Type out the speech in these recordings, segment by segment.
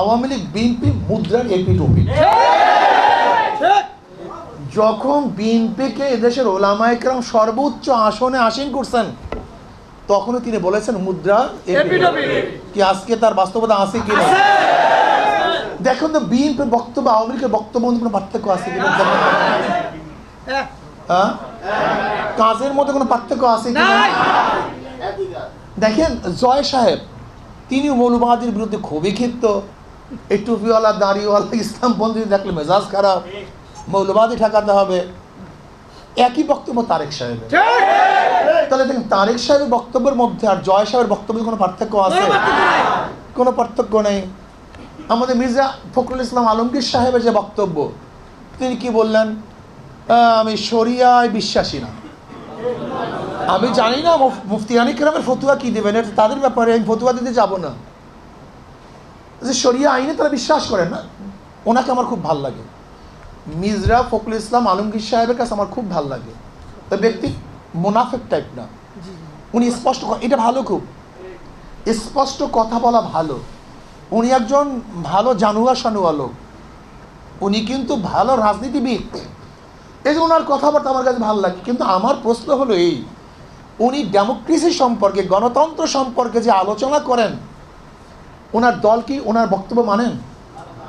Awami League BNP মুদ্রার এপিট ওপিট যখন বিএনপিকে এদেশের ওলামাইকরাম সর্বোচ্চ আসনে আসীন করছেন তখনও তিনি বলেছেন মুদ্রা কি আজকে তার বাস্তবতা আছে কি না দেখুন তো বিএনপির বক্তব্য আওয়ামী লীগের বক্তব্য কোনো পার্থক্য আছে কিনা? হ্যাঁ? কাজের মধ্যে কোনো পার্থক্য আছে কি না দেখেন জয় সাহেব তিনি মৌলবাদীর বিরুদ্ধে খুবই ক্ষিপ্ত। এই টুপিওয়ালা দাড়িওয়ালা ইসলামপন্থী দেখলে মেজাজ খারাপ মৌলবাদী ঠেকাতে হবে। একই বক্তব্য তারেক সাহেবের। তাহলে দেখেন তারেক সাহেবের বক্তব্যের মধ্যে আর জয় সাহেবের বক্তব্যের কোনো পার্থক্য আছে? কোনো পার্থক্য নেই। আমাদের মির্জা ফখরুল ইসলাম আলমগীর সাহেবের যে বক্তব্য তিনি কি বললেন? আমি শরিয়ায় বিশ্বাসী না। আমি জানি না মুফ- মুফতি আনিক রামের ফতুয়া কি দেবেন এটা তাদের ব্যাপারে আমি ফতুয়া দিতে যাব না। যে শরিয়া আইনে তারা বিশ্বাস করেন না। ওনাকে আমার খুব ভালো লাগে। মিজরা ফখরুল ইসলাম আলমগীর সাহেবের কাছে আমার খুব ভালো লাগে। ওই ব্যক্তি মোনাফেক টাইপ না। উনি স্পষ্ট এটা ভালো খুব। স্পষ্ট কথা বলা ভালো। উনি একজন ভালো জানুয়া সানুয়া লোক। উনি কিন্তু ভালো রাজনীতিবিদ। এই যে ওনার কথাবার্তা আমার কাছে ভালো লাগে। কিন্তু আমার প্রশ্ন হলো এই উনি ডেমোক্রেসি সম্পর্কে গণতন্ত্র সম্পর্কে যে আলোচনা করেন ওনার দল কি ওনার বক্তব্য মানেন?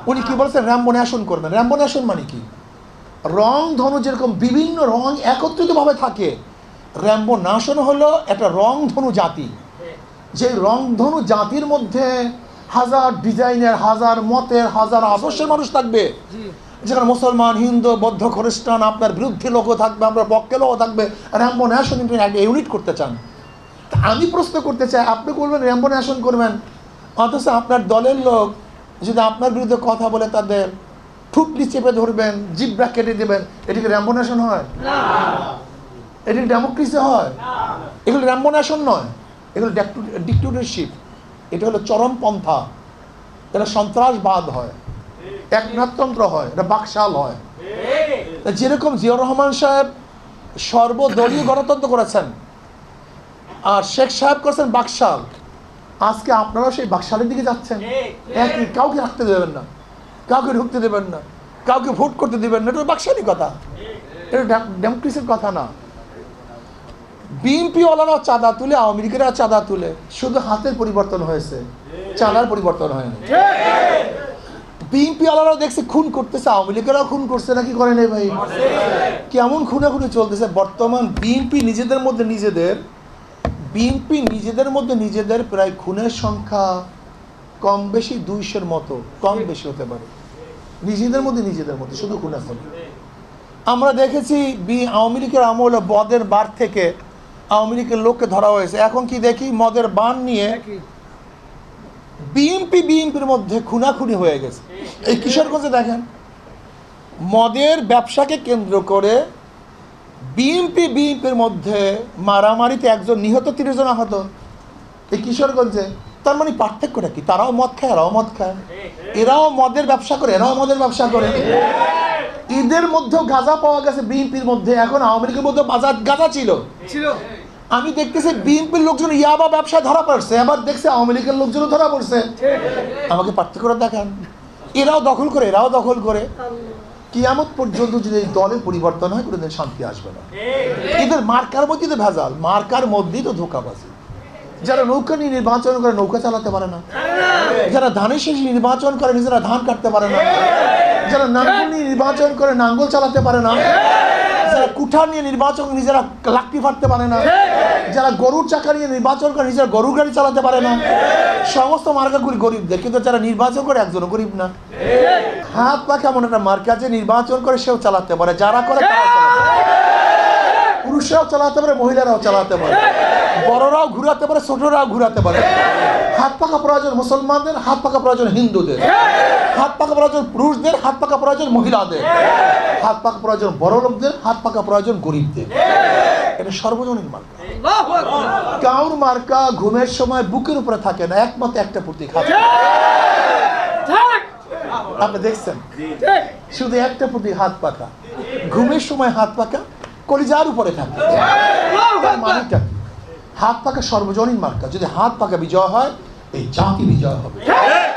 উনি কি বলছেন? র্যাম্বো ন্যাশন করবেন। র্যাম্বো ন্যাশন মানে কি? রং ধনু যেরকম বিভিন্ন রং একত্রিতভাবে থাকে র্যাম্বো ন্যাশন হলো একটা রং ধনু জাতি। যে রংধনু জাতির মধ্যে হাজার ডিজাইনের, হাজার মতের, হাজার আদর্শের মানুষ থাকবে। যেখানে মুসলমান, হিন্দু, বৌদ্ধ, খ্রিস্টান, আপনার বিরুদ্ধে লোকও থাকবে আমরা পক্ষে লোকও থাকবে। র্যাম্বো কিন্তু একটা ইউনিট করতে চান। আমি প্রশ্ন করতে চাই, আপনি করবেন র্যাম্বো ন্যাশন করবেন। অথচ আপনার দলের লোক যদি আপনার বিরুদ্ধে কথা বলে তাদের ঠুটলি চেপে ধরবেন জিব্রা কেটে দেবেন এটি কি র্যাম্বো ন্যাশন হয় এটি ডেমোক্রেসি হয়? এগুলো র্যাম্বো ন্যাশন নয় এগুলো ডিক্টেটরশিপ। এটা হলো চরমপন্থা এটা সন্ত্রাসবাদ হয় একনাথতন্ত্র হয় এটা বাকশাল হয়। তা যেরকম জিয়াউর রহমান সাহেব সর্বদলীয় গণতন্ত্র করেছেন আর শেখ সাহেব করেছেন বাকশাল আজকে আপনারাও সেই বাকশালের দিকে যাচ্ছেন। একই কাউকে রাখতে দেবেন না। কাউকে ঢুকতে দেবেন না। কাউকে ভোট করতে দেবেন না। এটা বাকশালী কথা। এটা ডেমোক্রেসির কথা না। বিএনপি ওয়ালারাও চাঁদা তুলে আওয়ামী লীগেরা চাঁদা তুলে। শুধু হাতের পরিবর্তন হয়েছে। চাঁদার পরিবর্তন হয়নি বিএনপি ওয়ালারাও দেখছে খুন করতেছে আওয়ামী লীগেরাও খুন করছে নাকি করে নেই ভাই? কেমন খুনাখুনি চলতেছে। বর্তমান বিএনপি নিজেদের মধ্যে নিজেদের বিএনপি নিজেদের মধ্যে নিজেদের প্রায় খুনের সংখ্যা কম বেশি দুইশোর মতো, কম বেশি হতে পারে। নিজেদের মধ্যে নিজেদের মধ্যে, শুধু খুনাখুনি আমরা দেখেছি বি, আওয়ামী লীগের আমলে বদের বার থেকে আওয়ামী লীগের লোককে ধরা হয়েছে। এখন কি দেখি? মদের বান নিয়ে বিএনপি, বিএনপির মধ্যে খুনাখুনি হয়ে গেছে। এই কিশোরগঞ্জে দেখেন, মদের ব্যবসাকে কেন্দ্র করে বিএনপি বিএনপির মধ্যে মারামারিতে একজন নিহত তিরিশ জন আহত। এই কিশোরগঞ্জে। তার মানে পার্থক্যটা কি? তারাও মদ খায় এরাও মদ খায়। এরাও মদের ব্যবসা করে এরাও মদের ব্যবসা করে। ঈদের মধ্যেও গাঁজা পাওয়া গেছে বিএনপির মধ্যে। এখন আওয়ামী লীগের মধ্যে বাজার গাঁজা ছিল। ছিল। আমি দেখতেছি বিএনপির লোকজন ইয়াবা ব্যবসা ধরা পড়ছে। আবার দেখছে আওয়ামী লীগের লোকজনও ধরা পড়ছে। আমাকে পার্থক্য দেখান। এরাও দখল করে এরাও দখল করে। কিয়ামত পর্যন্ত যদি এই দলের পরিবর্তন হয়, কোনোদিন শান্তি আসবে না। এদের মার্কার মধ্যে তো ভেজাল। মার্কার মধ্যেই তো ধোকাবাজি। যারা নৌকা নিয়ে নির্বাচন করে, নৌকা চালাতে পারে না। যারা ধানের শেষ নির্বাচন করে, নিজেরা ধান কাটতে পারে না। যারা নাঙ্গল নিয়ে নির্বাচন করে, নাঙ্গল চালাতে পারে না। যারা নিয়ে নির্বাচন নিজেরা ফাটতে পারে না। যারা গরুর চাকা নিয়ে নির্বাচন করে নিজেরা গাড়ি চালাতে পারে না। সমস্ত মার্কাগুলি গরিবদের কিন্তু যারা নির্বাচন করে একজনও গরিব না। হাত পা কেমন একটা মার্কা যে নির্বাচন করে সেও চালাতে পারে, যারা করে। পুরুষরাও চালাতে পারে, মহিলারাও চালাতে পারে। বড়রাও ঘুরাতে পারে, ছোটরাও ঘুরাতে পারে। হাত পাকা প্রয়োজন মুসলমানদের হাত পাকা প্রয়োজন হিন্দুদের। হাত পাকা প্রয়োজন পুরুষদের হাত পাকা প্রয়োজন মহিলাদের। হাত পাকা প্রয়োজন বড় লোকদের হাত পাকা প্রয়োজন গরিবদের। এটা সর্বজনীন মার্কা। কাউর মার্কা ঘুমের সময় বুকের উপরে থাকে না একমাত্র একটা প্রতীক হাত আপনি দেখছেন? শুধু একটা প্রতীক হাত পাকা। ঘুমের সময় হাত পাকা কলিজার উপরে থাকে। মানেটা? হাত পাকা সর্বজনীন মার্কা। যদি হাত পাকা বিজয় হয় এই জাতি বিজয় হবে। ঠিক